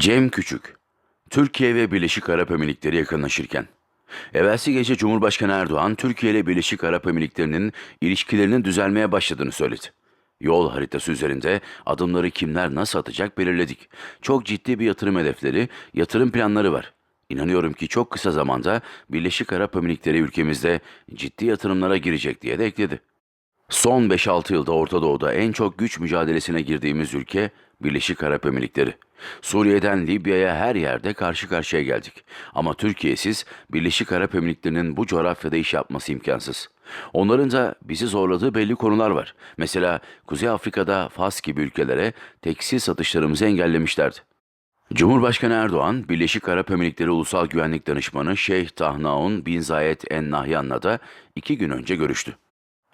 Cem Küçük, Türkiye ve Birleşik Arap Emirlikleri yakınlaşırken. Evvelsi gece Cumhurbaşkanı Erdoğan, Türkiye ile Birleşik Arap Emirlikleri'nin ilişkilerinin düzelmeye başladığını söyledi. Yol haritası üzerinde adımları kimler nasıl atacak belirledik. Çok ciddi bir yatırım hedefleri, yatırım planları var. İnanıyorum ki çok kısa zamanda Birleşik Arap Emirlikleri ülkemizde ciddi yatırımlara girecek diye de ekledi. Son 5-6 yılda Orta Doğu'da en çok güç mücadelesine girdiğimiz ülke Birleşik Arap Emirlikleri. Suriye'den Libya'ya her yerde karşı karşıya geldik. Ama Türkiye'siz Birleşik Arap Emirlikleri'nin bu coğrafyada iş yapması imkansız. Onların da bizi zorladığı belli konular var. Mesela Kuzey Afrika'da Fas gibi ülkelere tekstil satışlarımızı engellemişlerdi. Cumhurbaşkanı Erdoğan, Birleşik Arap Emirlikleri Ulusal Güvenlik Danışmanı Şeyh Tahnaun bin Zayed En Nahyan'la da iki gün önce görüştü.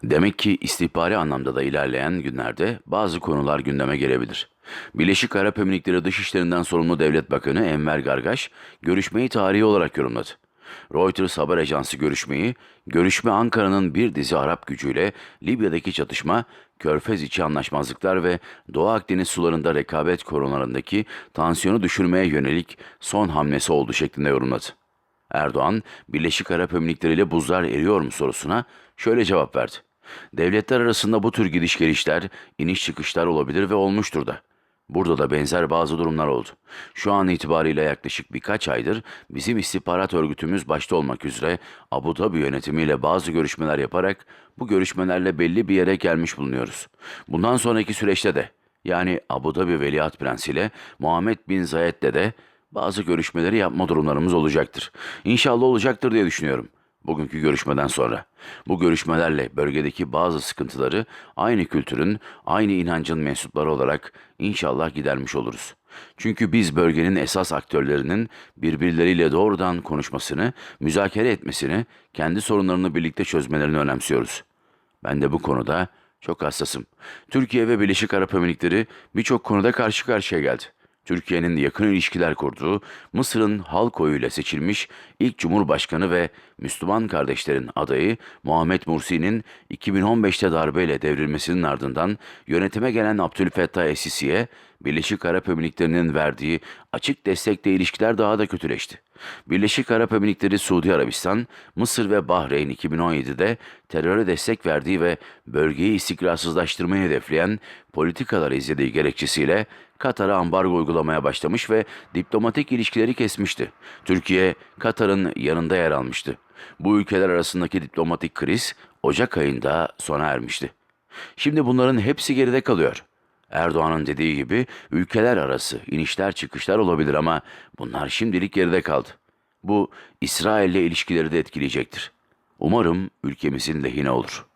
Demek ki istihbari anlamda da ilerleyen günlerde bazı konular gündeme gelebilir. Birleşik Arap Emirlikleri Dışişlerinden sorumlu Devlet Bakanı Enver Gargaş, görüşmeyi tarihi olarak yorumladı. Reuters haber ajansı görüşmeyi, görüşme Ankara'nın bir dizi Arap gücüyle Libya'daki çatışma, Körfez içi anlaşmazlıklar ve Doğu Akdeniz sularında rekabet konularındaki tansiyonu düşürmeye yönelik son hamlesi oldu şeklinde yorumladı. Erdoğan, Birleşik Arap Emirlikleri ile buzlar eriyor mu sorusuna şöyle cevap verdi. Devletler arasında bu tür gidiş gelişler, iniş çıkışlar olabilir ve olmuştur da. Burada da benzer bazı durumlar oldu. Şu an itibariyle yaklaşık birkaç aydır bizim istihbarat örgütümüz başta olmak üzere Abu Dhabi yönetimiyle bazı görüşmeler yaparak bu görüşmelerle belli bir yere gelmiş bulunuyoruz. Bundan sonraki süreçte de yani Abu Dhabi Veliaht Prensi ile Muhammed Bin Zayed'le de bazı görüşmeleri yapma durumlarımız olacaktır. İnşallah olacaktır diye düşünüyorum. Bugünkü görüşmeden sonra. Bu görüşmelerle bölgedeki bazı sıkıntıları aynı kültürün, aynı inancın mensupları olarak inşallah gidermiş oluruz. Çünkü biz bölgenin esas aktörlerinin birbirleriyle doğrudan konuşmasını, müzakere etmesini, kendi sorunlarını birlikte çözmelerini önemsiyoruz. Ben de bu konuda çok hassasım. Türkiye ve Birleşik Arap Emirlikleri birçok konuda karşı karşıya geldi. Türkiye'nin yakın ilişkiler kurduğu, Mısır'ın halk oyuyla seçilmiş ilk Cumhurbaşkanı ve Müslüman kardeşlerin adayı Muhammed Mursi'nin 2015'te darbeyle devrilmesinin ardından yönetime gelen Abdülfettah Es-Sisi'ye Birleşik Arap Emirlikleri'nin verdiği açık destekle ilişkiler daha da kötüleşti. Birleşik Arap Emirlikleri, Suudi Arabistan, Mısır ve Bahreyn 2017'de teröre destek verdiği ve bölgeyi istikrarsızlaştırmayı hedefleyen politikalar izlediği gerekçesiyle Katar'a ambargo uygulamaya başlamış ve diplomatik ilişkileri kesmişti. Türkiye, Katar'ın yanında yer almıştı. Bu ülkeler arasındaki diplomatik kriz Ocak ayında sona ermişti. Şimdi bunların hepsi geride kalıyor. Erdoğan'ın dediği gibi ülkeler arası inişler çıkışlar olabilir ama bunlar şimdilik geride kaldı. Bu İsrail'le ilişkileri de etkileyecektir. Umarım ülkemizin lehine olur.